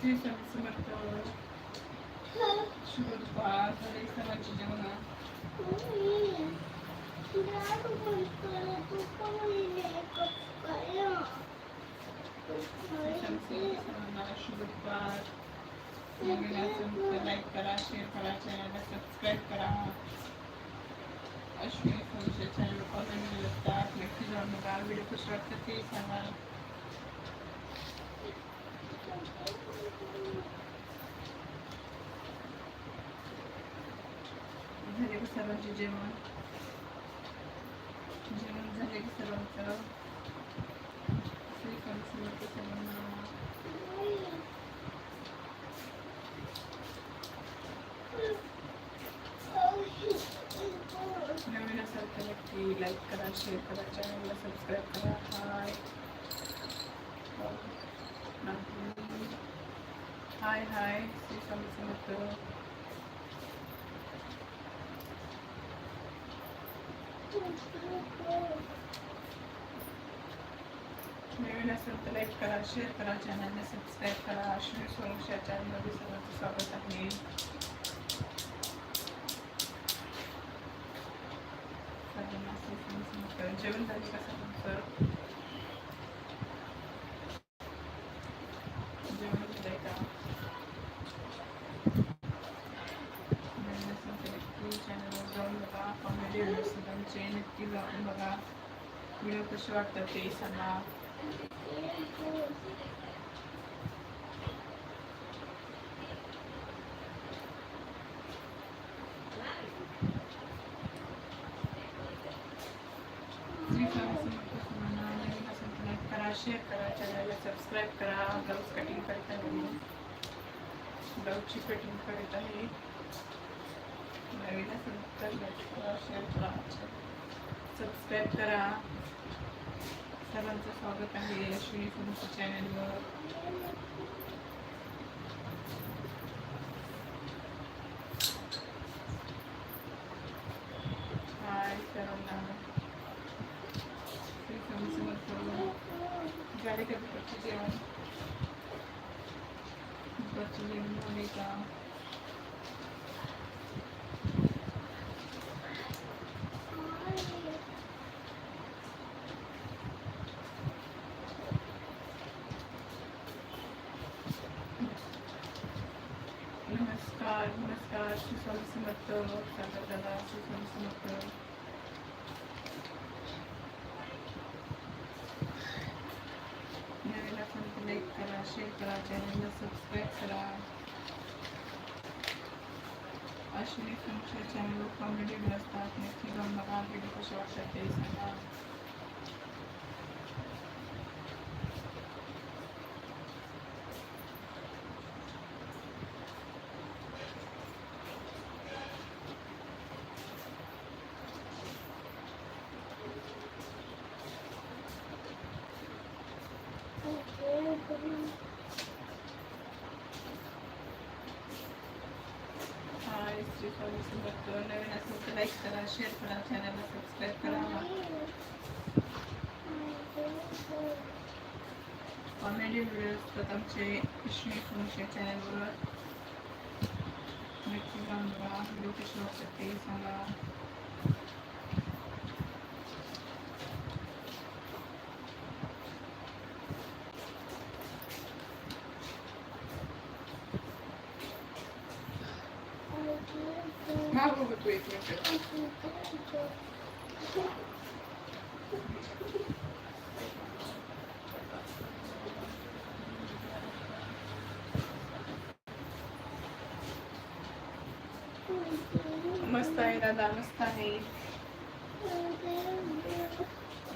श्री स्वामी समर्थ शुभ दुपार झाले सर्वांची जेवण सर्वांना शुभ नवीन असेल लाईक करा शेअर करा चॅनलला सबस्क्राईब करा अश्विनी फोनच्या चॅनल कॉमेंट असतात नक्की जाऊन बघा व्हिडिओ कसे ते सांगा झाले का सर्वांचे जेवण. जेवण झाले की सर्वांचं नवीन असाल तर नक्की लाईक करा शेअर करा चॅनलला सबस्क्राईब करा. हाय हाय हाय श्री स्वामी समर्थ नवीन असेल तर लाईक करा शेअर करा चॅनलला सबस्क्राईब करा अश्विनी सोनूच्या चॅनलमध्ये सर्वांचं स्वागत आहे सर्वांना श्री स्वामी समर्थ. जेवण झाले का सर्वांचं जेवण झालंय का नवीन असेल तर नक्की चॅनलवर जाऊन बघा कॉमेडी व्हिडिओ सगळ्यांचे नक्की जाऊन बघा. व्हिडिओ कसे वाटतात ते सांगा. शेअर करा चॅनलला सबस्क्राईब करा. ब्लाऊज कटिंग करत आहे. मी ब्लाऊजची कटिंग करत आहे. नवीन असेल तर लाईक करा शेअर करा सबस्क्राईब करा सर्वांचं स्वागत आहे अश्विनी तुमच्या चॅनलवर नमस्कार नमस्कार समर्थ सागर दादा श्री समर्थ नवीन असेल लाईक करा शेअर करा चॅनलला सबस्क्राईब करा अश्विनी तुमच्या चॅनलवर कॉमेडी असतात नक्की जाऊन बघा व्हिडिओ कसे वाटतात ते सांगा श्री स्वामी समर्थ नवीन असेल तर लाईक करा शेअर करा चॅनलला सबस्क्राईब करा कॉमेडी व्हिडिओ असतात आमचे अश्विनी तुमच्या चॅनलवर नक्की जाऊन बघा व्हिडिओ कसे वाटतात ते सांगा मागं बघ तू एक मिनिट मस्त आहे दादा मस्त आहे.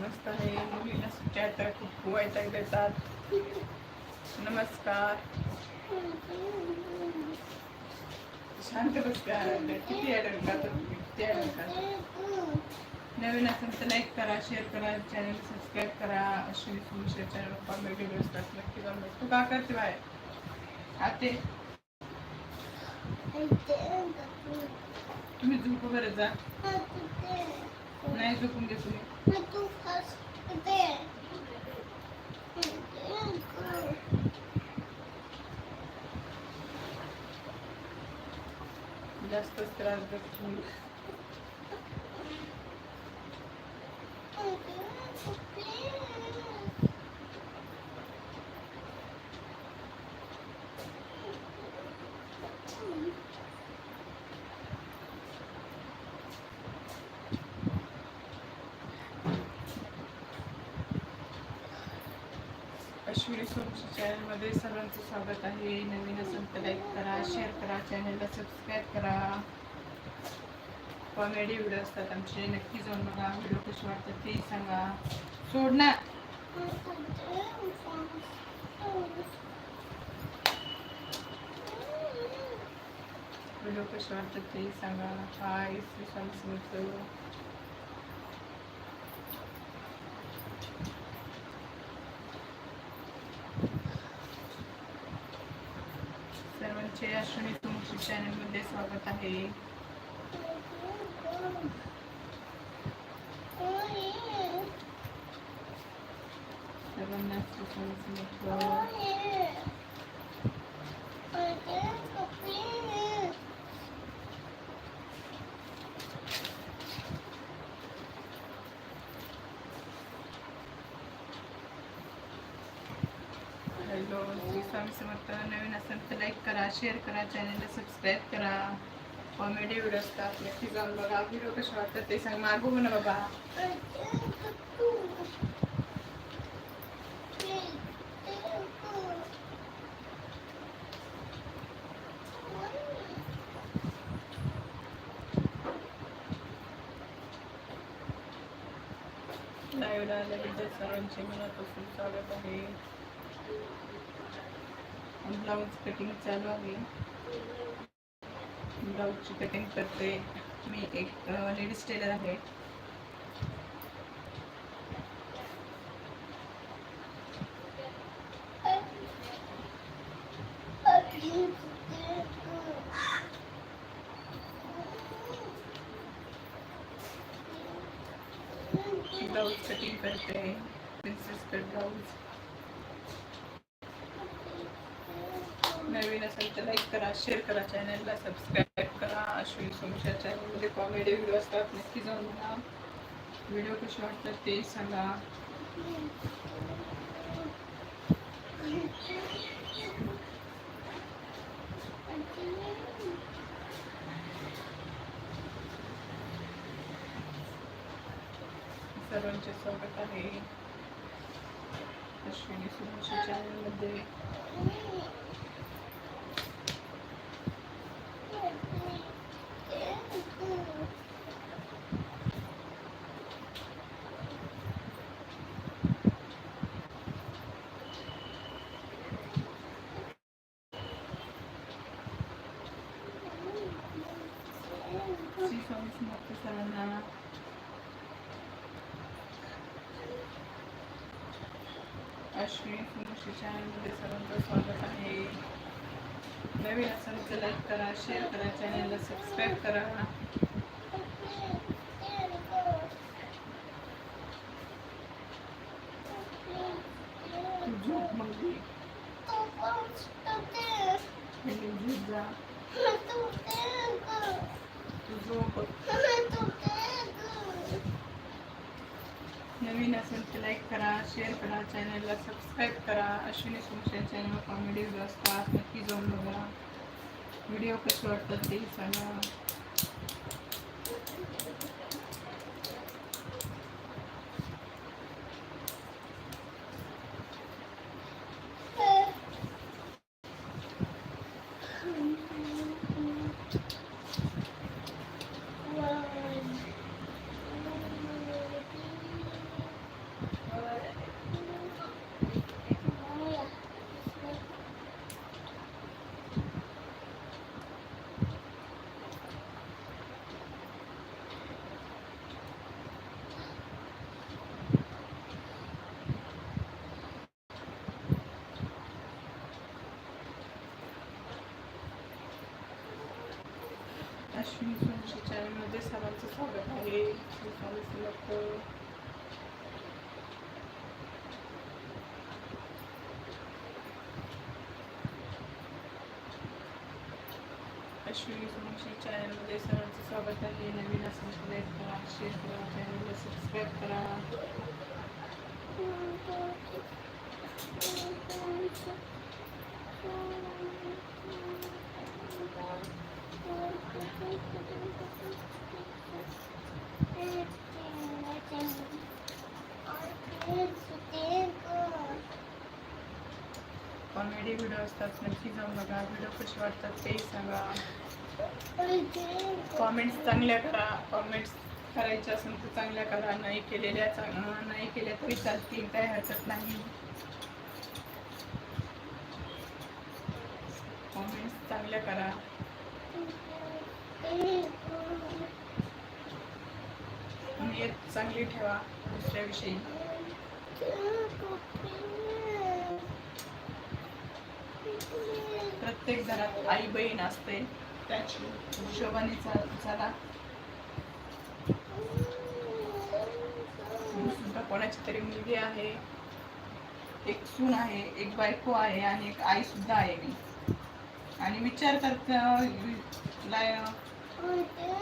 मस्त आहे. मुलीला सुट्ट्या तर खूप वैताग देतात. नमस्कार. शांत बस का किती ॲडल का नवीन असेल तर लाईक करा शेअर करा चॅनल सबस्क्राईब करा. Ashwini Sumishra channel comedy videos असतात नक्की जाऊन तू का करते बाय आते. तुम्ही झोप बरं जा. नाही झोपून घे तुम्ही. जास्तच त्रास देत चॅनलमध्ये सर्वांचं स्वागत आहे. नवीन असेल तर लाईक करा शेअर करा चॅनलला सबस्क्राईब करा. कॉमेडी व्हिडिओ असतात नक्की जाऊन बघा. व्हिडिओ कसे वाटतात ते सांगा. सोड ना व्हिडिओ कसे वाटतात ते सांगा. हाय श्री अश्विनी तुमच्या चॅनलमध्ये स्वागत आहे सर्वांना श्री स्वामी समर्थ हॅलो श्री स्वामी समर्थ नवीन असेल तर लाईक करा शेअर करा चॅनलला सबस्क्राईब करा. कॉमेडी व्हिडिओ असतात नक्की जाऊन बघा. व्हिडिओ कसे वाटतात ते सांग. मागू ना बाबा. लाईव्हला सर्वांचे मनापासून स्वागत आहे. ब्लाऊज कटिंग चालू आहे. ब्लाऊजची कटिंग करते. मी एक लेडीज़ टेलर आहे. ब्लाउज कटिंग करते. प्रिन्सेस कट ब्लाऊज असेल तर लाईक करा शेअर करा चॅनलला सबस्क्राईब करा. अश्विनी सोमशा चॅनलमध्ये कॉमेडी व्हिडिओ असतात. नक्की जाऊन बघा. व्हिडिओ कसे वाटतात ते सांगा सर्वांचे स्वागत आहे अश्विनी सोमशा चॅनलमध्ये श्री स्वामी समर्थ सर्वांना अश्विनी सोमशी चॅनलमध्ये सर्वांचं स्वागत आहे नवीन असेल तर लाईक करा शेअर करा चॅनलला सबस्क्राईब करा तू झोप मग मी. मी झोप जा तू झोप नवीन असेल तर लाईक करा शेअर करा चॅनलला सबस्क्राईब करा. अश्विनी तुमच्या चॅनल कॉमेडीज असतात नक्की जाऊन बघा. व्हिडिओ कसे वाटतात ते सांगा. सोमशी चॅनलमध्ये सर्वांचं स्वागत आहे श्री स्वामी समर्थ अश्विनी सोमशी चॅनलमध्ये सर्वांचं स्वागत आहे नवीन असेल तर लाईक करा शेअर करा चॅनलला सबस्क्राईब करा कॉमेडी व्हिडिओ असतात नक्की जाऊन बघा. व्हिडिओ कसे वाटतात ते सांगा. कॉमेंट्स चांगल्या करा. कॉमेंट्स करायच्या असेल तर चांगल्या करा. नाही केलेल्या चांग नाही केल्या तरी चालतील. काही हरकत नाही. कॉमेंट्स चांगल्या करा. चांगली ठेवा दुसऱ्याविषयी. प्रत्येक घरात आई बहीण असते त्याची हिशोबाने झाला चला. सुद्धा कोणाची तरी मुलगी आहे एक सून आहे एक बायको आहे आणि एक आई सुद्धा आहे. मी आणि विचार करता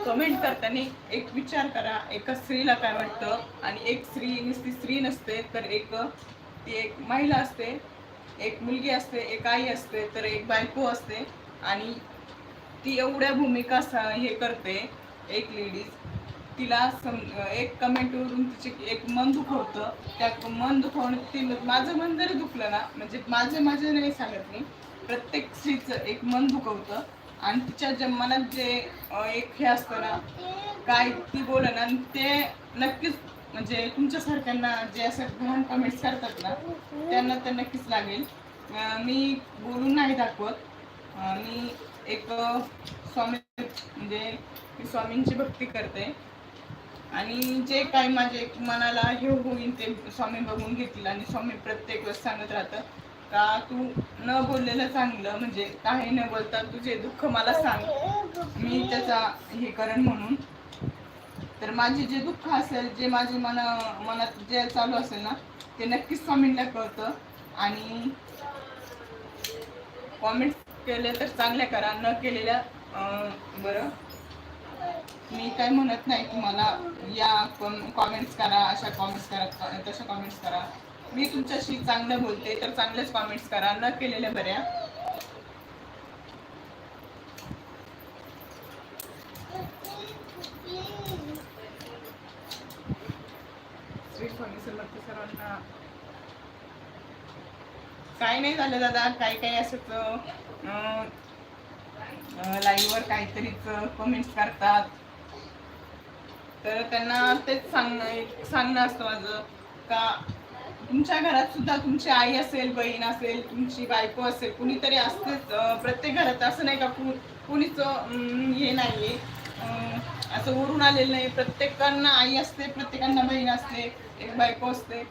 कमेंट करताना एक विचार करा एका स्त्रीला काय वाटतं? आणि एक स्त्री नुसती स्त्री नसते तर एक ती एक महिला असते एक मुलगी असते एक आई असते तर एक बायको असते. आणि ती एवढ्या भूमिका स- हे करते एक लेडीज तिला सम एक कमेंटवरून तिचे एक मन दुखवतं. त्या मन दुखवणं ती माझं मन जरी दुखलं ना म्हणजे माझं माझं नाही सांगत मी प्रत्येक स्त्रीचं एक मन दुखवतं. आणि तिच्या जे जे एक हे असतं ना काय ती बोललं ना ते नक्कीच म्हणजे तुमच्यासारख्यांना जे असं घाण कमेंट्स करतात ना त्यांना तर नक्कीच लागेल. मी बोलून नाही दाखवत. मी एक स्वामी म्हणजे मी स्वामींची भक्ती करते. आणि जे काही माझे मनाला हे होईल ते स्वामी बघून घेतील आणि स्वामी प्रत्येक वेळेस सांगत राहतं का तू न बोललेलं चांगलं म्हणजे काही न बोलता तुझे दुःख मला सांग. मी त्याचा हे करण म्हणून. तर माझे जे दुःख असेल जे माझे मना मनात जे चालू असेल ना ते नक्कीच स्वामींना कळतं. आणि कॉमेंट केले तर चांगल्या करा न केलेल्या बरं. मी काय म्हणत नाही तुम्हाला. या कॉमेंट्स करा अशा कॉमेंट्स करा तशा कॉमेंट्स करा. मी तुमच्याशी चांगलं बोलते तर चांगलेच कॉमेंट्स करा. न केलेल्या बऱ्या. सर्वांना. काय नाही झालं दादा काय काय असंच लाईव्ह वर काहीतरीच कमेंट्स करतात. तर त्यांना तेच सांगणं सांगणं असतं माझं का तुमच्या घरात सुद्धा तुमची आई असेल बहीण असेल तुमची बायको असेल कुणीतरी असतेच प्रत्येक घरात असं नाही का कु कुणीच हे नाही आहे असं उरून आलेलं नाही. प्रत्येकांना आई असते प्रत्येकांना बहीण असते एक बायको असते.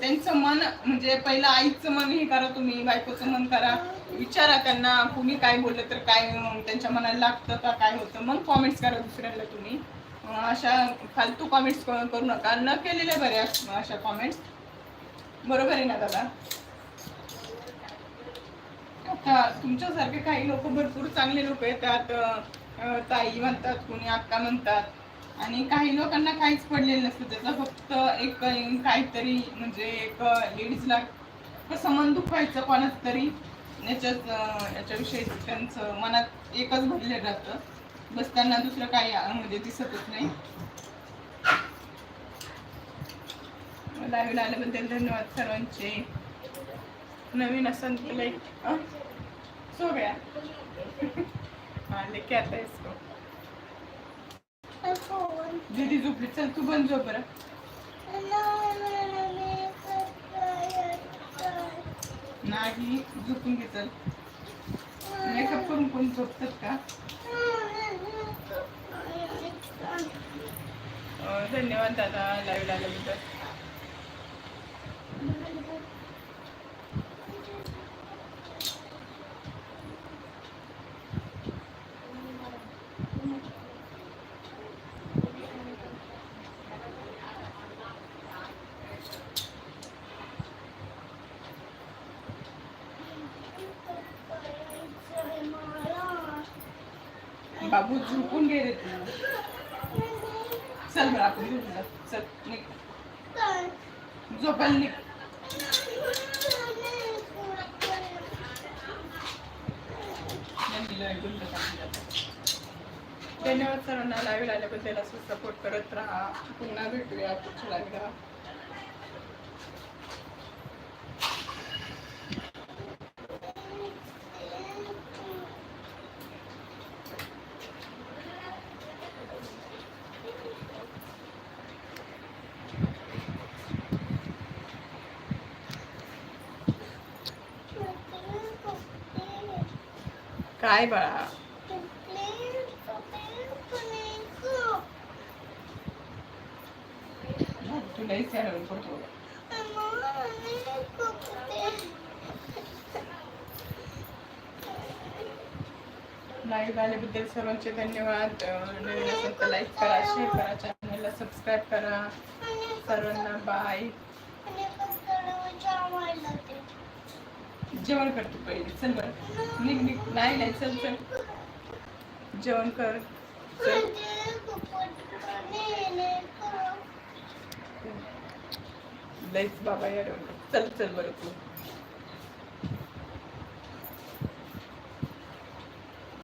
त्यांचं मन म्हणजे पहिलं आईचं मन हे करा तुम्ही बायकोचं मन करा. विचारा त्यांना कुणी काय बोललं तर काय त्यांच्या मनाला लागतं का काय होतं. मग कॉमेंट्स करा दुसऱ्यांना तुम्ही. अशा फालतू कॉमेंट्स करू नका. न केलेल्या बऱ्या अशा कॉमेंट्स बरोबर आहे ना दादा? आता तुमच्यासारखे काही लोक भरपूर चांगले लोक आहेत त्यात ताई म्हणतात कोणी अक्का म्हणतात. आणि काही लोकांना काहीच पडलेलं नसतं. त्याचा फक्त एक काहीतरी म्हणजे एक लेडीजला कसं मन दुखवायचं कोणाच तरी याच्यात याच्याविषयी त्यांचं मनात एकच भरलेलं राहतं. बस त्यांना दुसरं काही म्हणजे दिसतच नाही. लाईव्ह आल्याबद्दल धन्यवाद सर्वांचे. नवीन असन लाईक सो गया हाँ लेके आता है इसको दीदी झोपली चल तू बंद झोप बरं. नाही झोपून घे चल. मेकअप करून कोण झोपतात का? धन्यवाद दादा लाईव्ह आल्याबद्दल. बाबू झोपून घे रे तू. चल बरं आपण झोपून जाऊ. चल निघ. झोपायला निघ. धन्यवाद सरांना. लाईव्ह आल्याबद्दल असं सपोर्ट करत राहा. पुन्हा भेटूया पुढच्या लाईव्हला काय बाळा. तुलाही सॅलून लाईव्ह आल्याबद्दल सर्वांचे धन्यवाद. नवीन असेल तर लाईक करा शेअर करा चॅनलला सबस्क्राईब करा. सर्वांना बाय जेवण कर तू पहिले. चल बरं. निघ निघ. नाही नाही. चल चल. जेवण कर. चल. लईच बाबा या चल चल बरं तू.